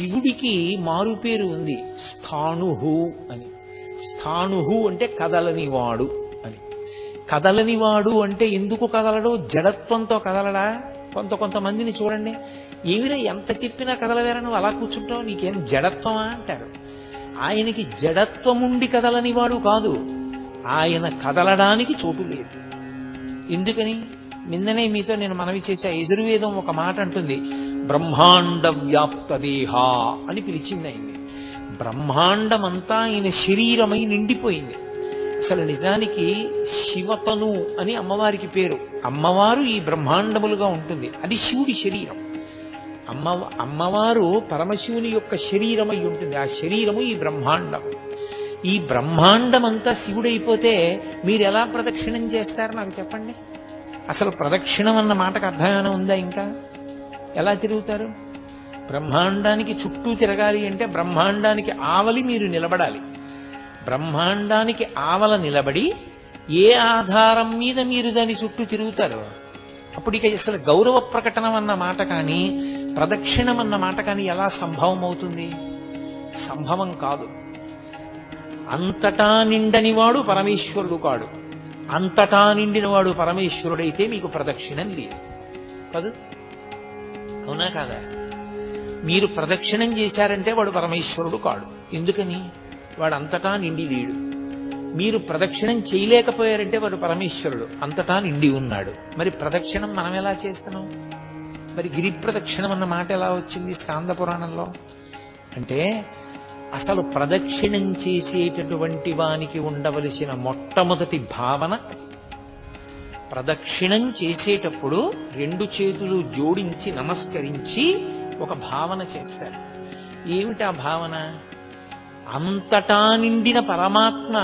శివుడికి మారు పేరు ఉంది. స్థాణుహు అని. స్థాణుహు అంటే కదలనివాడు అని. కదలనివాడు అంటే ఎందుకు కదలడు? జడత్వంతో కదలడా? కొంత కొంతమందిని చూడండి. ఏమిరా ఎంత చెప్పినా కదలవేరా నువ్వు అలా కూర్చుంటావు నీకేం జడత్వమా అంటారు. ఆయనకి జడత్వముండి కదలనివాడు కాదు. ఆయన కదలడానికి చోటు లేదు. ఎందుకని? నిన్ననే మీతో నేను మనవి చేసే యజుర్వేదం ఒక మాట అంటుంది. బ్రహ్మాండ వ్యాప్త దేహ అని పిలిచింది ఆయన్ని. బ్రహ్మాండమంతా ఆయన శరీరమై నిండిపోయింది. అసలు నిజానికి శివతను అని అమ్మవారికి పేరు. అమ్మవారు ఈ బ్రహ్మాండములుగా ఉంటుంది. అది శివుడి శరీరం. అమ్మ అమ్మవారు పరమశివుని యొక్క శరీరమై ఉంటుంది. ఆ శరీరము ఈ బ్రహ్మాండం. ఈ బ్రహ్మాండమంతా శివుడైపోతే మీరు ఎలా ప్రదక్షిణం చేస్తారు నాకు చెప్పండి? అసలు ప్రదక్షిణం అన్న మాటకు అర్థమైనా ఉందా ఇంకా? ఎలా తిరుగుతారు? బ్రహ్మాండానికి చుట్టూ తిరగాలి అంటే బ్రహ్మాండానికి ఆవలి మీరు నిలబడాలి. బ్రహ్మాండానికి ఆవల నిలబడి ఏ ఆధారం మీద మీరు దాని చుట్టూ తిరుగుతారు? అప్పుడు ఇక అసలు గౌరవ ప్రకటనం అన్న మాట కానీ ప్రదక్షిణం అన్న మాట కానీ ఎలా సంభవం అవుతుంది? సంభవం కాదు. అంతటా నిండనివాడు పరమేశ్వరుడు కాడు. అంతటా నిండినవాడు పరమేశ్వరుడైతే మీకు ప్రదక్షిణం లేదు. కాదు? అవునా కాదా? మీరు ప్రదక్షిణం చేశారంటే వాడు పరమేశ్వరుడు కాడు. ఎందుకని? వాడు అంతటా నిండి లేడు. మీరు ప్రదక్షిణం చేయలేకపోయారంటే వాడు పరమేశ్వరుడు. అంతటా నిండి ఉన్నాడు. మరి ప్రదక్షిణం మనం ఎలా చేస్తున్నాం? మరి గిరి ప్రదక్షిణం అన్న మాట ఎలా వచ్చింది స్కాంద పురాణంలో? అంటే అసలు ప్రదక్షిణం చేసేటటువంటి వానికి ఉండవలసిన మొట్టమొదటి భావన అది ప్రదక్షిణం చేసేటప్పుడు రెండు చేతులు జోడించి నమస్కరించి ఒక భావన చేస్తారు. ఏమిటి ఆ భావన? అంతటా నిండిన పరమాత్మ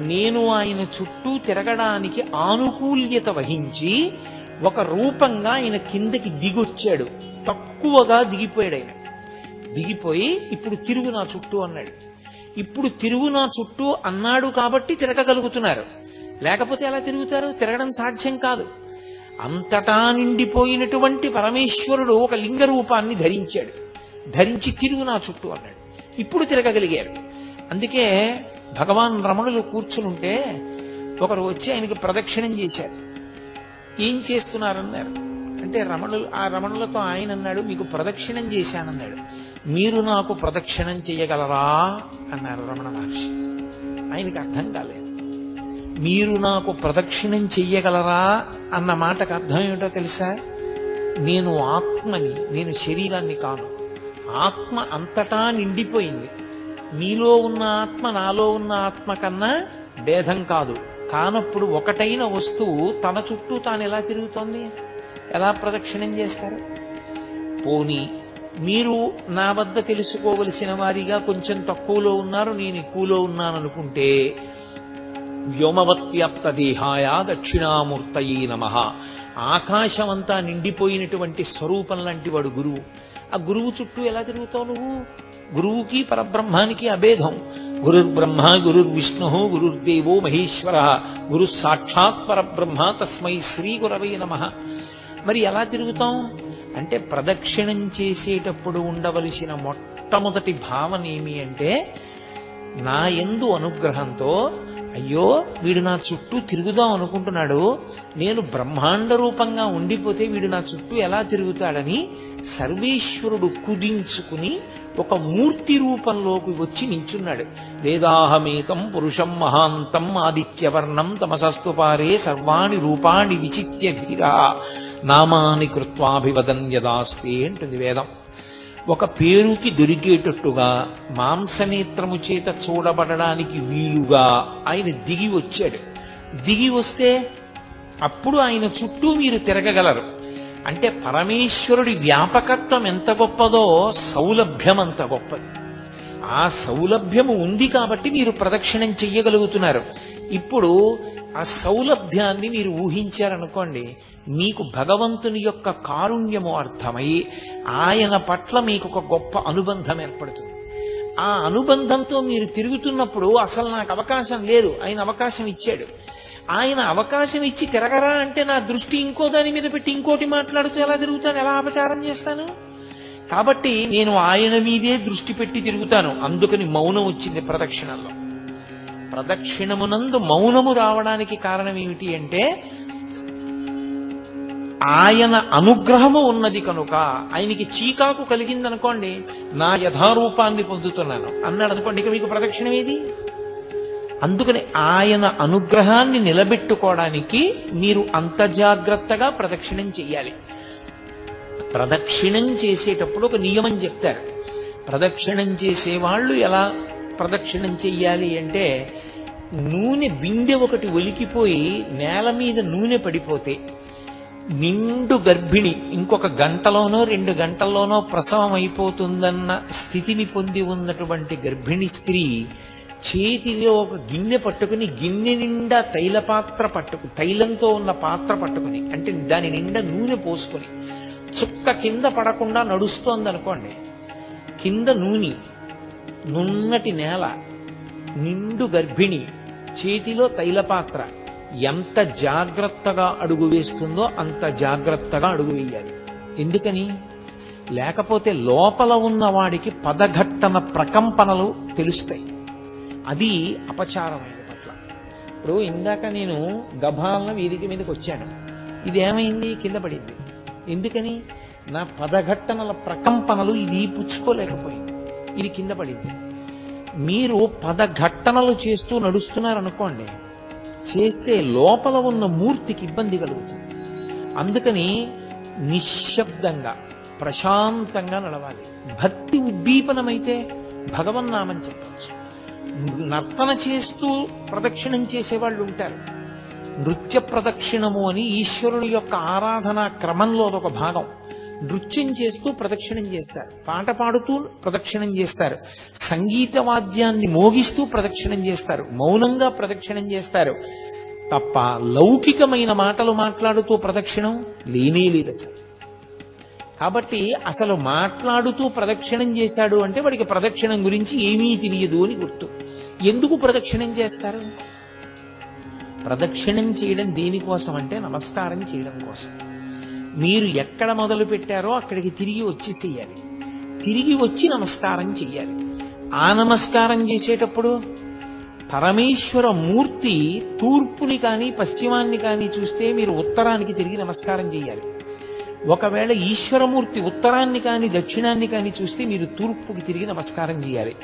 నేను ఆయన చుట్టూ తిరగడానికి ఆనుకూల్యత వహించి ఒక రూపంగా ఆయన కిందకి దిగొచ్చాడు. తక్కువగా దిగిపోయాడు ఆయన. దిగిపోయి ఇప్పుడు తిరుగు నా చుట్టూ అన్నాడు. ఇప్పుడు తిరుగు నా చుట్టూ అన్నాడు కాబట్టి తిరగగలుగుతున్నారు. లేకపోతే ఎలా తిరుగుతారు? తిరగడం సాధ్యం కాదు. అంతటా నిండిపోయినటువంటి పరమేశ్వరుడు ఒక లింగ రూపాన్ని ధరించాడు. ధరించి తిరుగు నా చుట్టూ అన్నాడు. ఇప్పుడు తిరగగలిగారు అందుకే భగవాన్ రమణులు కూర్చునుంటే ఒకరు వచ్చి ఆయనకి ప్రదక్షిణం చేశారు. ఏం చేస్తున్నారన్నారు? అంటే రమణులు ఆ రమణులతో ఆయన అన్నాడు మీకు ప్రదక్షిణం చేశానన్నాడు. మీరు నాకు ప్రదక్షిణం చేయగలరా? అన్నారు రమణ మహర్షి. ఆయనకి అర్థం కాలేదు. మీరు నాకు ప్రదక్షిణం చెయ్యగలరా అన్న మాటకు అర్థం ఏమిటో తెలుసా? నేను ఆత్మని నేను శరీరాన్ని కాను. ఆత్మ అంతటా నిండిపోయింది. మీలో ఉన్న ఆత్మ నాలో ఉన్న ఆత్మ కన్నా భేదం కాదు. కానప్పుడు ఒకటైన వస్తువు తన చుట్టూ తాను ఎలా తిరుగుతోంది? ఎలా ప్రదక్షిణం చేస్తారు? పోనీ మీరు నా వద్ద తెలుసుకోవలసిన వారిగా కొంచెం తక్కువలో ఉన్నారు నేను ఎక్కువలో ఉన్నాను అనుకుంటే వ్యోమవత్వ్యాప్త దేహాయ దక్షిణామూర్తయే నమ. ఆకాశమంతా నిండిపోయినటువంటి స్వరూపం లాంటి వాడు గురువు. ఆ గురువు చుట్టూ ఎలా తిరుగుతావు నువ్వు? గురువుకి పరబ్రహ్మానికి అభేదం. గురుర్బ్రహ్మ గురుర్విష్ణు గురుర్దేవో మహేశ్వర. గురు సాక్షాత్ పరబ్రహ్మ తస్మై శ్రీ గురవై నమ. మరి ఎలా తిరుగుతాం? అంటే ప్రదక్షిణం చేసేటప్పుడు ఉండవలసిన మొట్టమొదటి భావన ఏమి అంటే నా ఎందు అనుగ్రహంతో అయ్యో వీడు నా చుట్టూ తిరుగుదాం అనుకుంటున్నాడు. నేను బ్రహ్మాండ రూపంగా ఉండిపోతే వీడు నా చుట్టూ ఎలా తిరుగుతాడని సర్వేశ్వరుడు కుదించుకుని ఒక మూర్తి రూపంలోకి వచ్చి నించున్నాడు. వేదాహమేతం పురుషం మహాంతం ఆదిత్యవర్ణం తమసస్తు పారే సర్వాణి రూపాణి విచిత్య ధీరా. నామాని కృత్వాభివదన్ యదాస్తే అంటుంది వేదం. ఒక పేరుకి దొరికేటట్టుగా మాంసనేత్రము చేత చూడబడడానికి వీలుగా ఆయన దిగి వచ్చాడు. దిగి వస్తే అప్పుడు ఆయన చుట్టూ మీరు తిరగగలరు. అంటే పరమేశ్వరుడి వ్యాపకత్వం ఎంత గొప్పదో సౌలభ్యం అంత గొప్పది. ఆ సౌలభ్యము ఉంది కాబట్టి మీరు ప్రదక్షిణం చెయ్యగలుగుతున్నారు. ఇప్పుడు ఆ సౌలభ్యాన్ని మీరు ఊహించారనుకోండి మీకు భగవంతుని యొక్క కారుణ్యము అర్థమై ఆయన పట్ల మీకు ఒక గొప్ప అనుబంధం ఏర్పడుతుంది. ఆ అనుబంధంతో మీరు తిరుగుతున్నప్పుడు అసలు నాకు అవకాశం లేదు ఆయన అవకాశం ఇచ్చాడు. ఆయన అవకాశం ఇచ్చి తిరగరా అంటే నా దృష్టి ఇంకో దాని మీద పెట్టి ఇంకోటి మాట్లాడుతూ ఎలా తిరుగుతాను ఎలా అపచారం చేస్తాను? కాబట్టి నేను ఆయన మీదే దృష్టి పెట్టి తిరుగుతాను అందుకని మౌనం వచ్చింది ప్రదక్షిణల్లో. ప్రదక్షిణమునందు మౌనము రావడానికి కారణం ఏమిటి అంటే ఆయన అనుగ్రహము ఉన్నది కనుక ఆయనకి చీకాకు కలిగిందనుకోండి నా యథారూపాన్ని పొందుతున్నాను. అన్నాడు అనుకోండి ఇక మీకు ప్రదక్షిణం ఏది? అందుకని ఆయన అనుగ్రహాన్ని నిలబెట్టుకోవడానికి మీరు అంత జాగ్రత్తగా ప్రదక్షిణం చేయాలి ప్రదక్షిణం చేసేటప్పుడు ఒక నియమం చెప్తారు. ప్రదక్షిణం చేసేవాళ్ళు ఎలా? ప్రదక్షిణం చెయ్యాలి అంటే నూనె బిందె ఒకటి ఒలికిపోయి నేల మీద నూనె పడిపోతే నిండు గర్భిణి ఇంకొక గంటలోనో రెండు గంటల్లోనో ప్రసవం అయిపోతుందన్న స్థితిని పొంది ఉన్నటువంటి గర్భిణి స్త్రీ చేతిలో ఒక గిన్నె పట్టుకుని గిన్నె నిండా తైల పాత్ర పట్టుకు తైలంతో ఉన్న పాత్ర పట్టుకుని అంటే దాని నిండా నూనె పోసుకొని చుక్క కింద పడకుండా నడుస్తోంది అనుకోండి కింద నూనె నున్నటి నేల నిండు గర్భిణి చేతిలో తైలపాత్ర. ఎంత జాగ్రత్తగా అడుగు వేస్తుందో అంత జాగ్రత్తగా అడుగు వేయాలి. ఎందుకని? లేకపోతే లోపల ఉన్న వాడికి పదఘట్టన ప్రకంపనలు తెలుస్తాయి. అది అపచారమైన పట్ల. ఇప్పుడు ఇందాక నేను గభాలన వేదిక మీదకి వచ్చాను. ఇది ఏమైంది కింద పడింది. ఎందుకని? నా పదఘట్టనల ప్రకంపనలు ఇది పుచ్చుకోలేకపోయింది. ఇది కింద పడింది. మీరు పదఘట్టనలు చేస్తూ నడుస్తున్నారనుకోండి చేస్తే లోపల ఉన్న మూర్తికి ఇబ్బంది కలుగుతుంది. అందుకని నిశ్శబ్దంగా ప్రశాంతంగా నడవాలి. భక్తి ఉద్దీపనమైతే భగవన్నామం చెప్పచ్చు. నర్తన చేస్తూ ప్రదక్షిణం చేసేవాళ్ళు ఉంటారు. నృత్య ప్రదక్షిణము అని ఈశ్వరుని యొక్క ఆరాధన క్రమంలో ఒక భాగం. నృత్యం చేస్తూ ప్రదక్షిణం చేస్తారు. పాట పాడుతూ ప్రదక్షిణం చేస్తారు. సంగీత వాద్యాన్ని మోగిస్తూ ప్రదక్షిణం చేస్తారు. మౌనంగా ప్రదక్షిణం చేస్తారు. తప్ప లౌకికమైన మాటలు మాట్లాడుతూ ప్రదక్షిణం లేనే లేదు అసలు. కాబట్టి అసలు మాట్లాడుతూ ప్రదక్షిణం చేశాడు అంటే వాడికి ప్రదక్షిణం గురించి ఏమీ తెలియదు అని గుర్తు. ఎందుకు ప్రదక్షిణం చేస్తారు? ప్రదక్షిణం చేయడం దేనికోసం అంటే నమస్కారం చేయడం కోసం. మీరు ఎక్కడ మొదలు పెట్టారో అక్కడికి తిరిగి వచ్చేసేయాలి తిరిగి వచ్చి నమస్కారం చెయ్యాలి ఆ నమస్కారం చేసేటప్పుడు పరమేశ్వర మూర్తి తూర్పుని కానీ పశ్చిమాన్ని కానీ చూస్తే మీరు ఉత్తరానికి తిరిగి నమస్కారం చేయాలి. ఒకవేళ ఈశ్వరమూర్తి ఉత్తరాన్ని కానీ దక్షిణాన్ని కానీ చూస్తే మీరు తూర్పుకి తిరిగి నమస్కారం చేయాలి.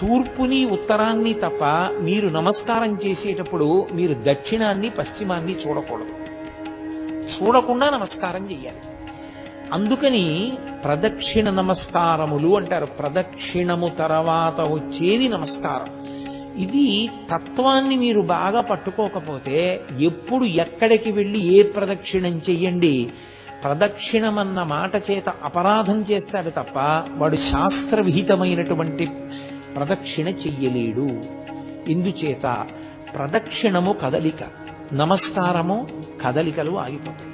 తూర్పుని ఉత్తరాన్ని తప్ప మీరు నమస్కారం చేసేటప్పుడు మీరు దక్షిణాన్ని పశ్చిమాన్ని చూడకూడదు. చూడకుండా నమస్కారం చెయ్యాలి. అందుకని ప్రదక్షిణ నమస్కారములు అంటారు. ప్రదక్షిణము తర్వాత వచ్చేది నమస్కారం. ఇది తత్వాన్ని మీరు బాగా పట్టుకోకపోతే ఎప్పుడు ఎక్కడికి వెళ్ళి ఏ ప్రదక్షిణం చెయ్యండి? ప్రదక్షిణమన్న మాట చేత అపరాధం చేస్తాడు తప్ప వాడు శాస్త్ర విహితమైనటువంటి ప్రదక్షిణ చెయ్యలేడు. ఇందుచేత ప్రదక్షిణము కదలిక. నమస్కారము కదలికలు ఆగిపోతాయి.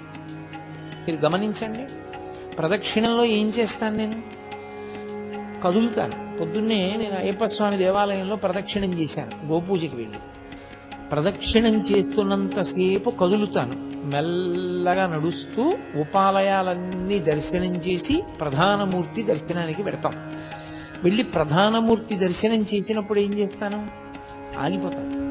మీరు గమనించండి ప్రదక్షిణంలో ఏం చేస్తాను నేను? కదులుతాను. పొద్దున్నే నేను అయ్యప్ప స్వామి దేవాలయంలో ప్రదక్షిణం చేశాను గోపూజకి వెళ్ళి. ప్రదక్షిణం చేస్తున్నంతసేపు కదులుతాను. మెల్లగా నడుస్తూ ఉపాలయాలన్నీ దర్శనం చేసి ప్రధానమూర్తి దర్శనానికి పెడతాం వెళ్ళి ప్రధానమూర్తి దర్శనం చేసినప్పుడు ఏం చేస్తాను? ఆగిపోతాను.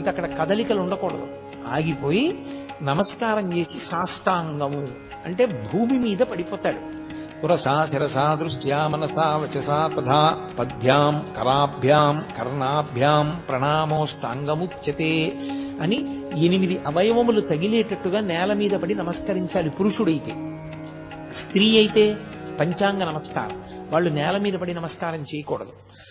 ఇక అక్కడ కదలికలు ఉండకూడదు. ఆగిపోయి నమస్కారం చేసి సాష్టాంగము అంటే భూమి మీద పడిపోతాడు. పురసా శిరసా దృష్ట్యా మనసా వచసా తథా పద్భ్యాం కరాభ్యాం కర్ణాభ్యాం ప్రణామోష్టాంగముచ్యతే అని ఎనిమిది అవయవములు తగిలేటట్టుగా నేల మీద పడి నమస్కరించాలి పురుషుడైతే. స్త్రీ అయితే పంచాంగ నమస్కారం. వాళ్ళు నేల మీద పడి నమస్కారం చేయకూడదు.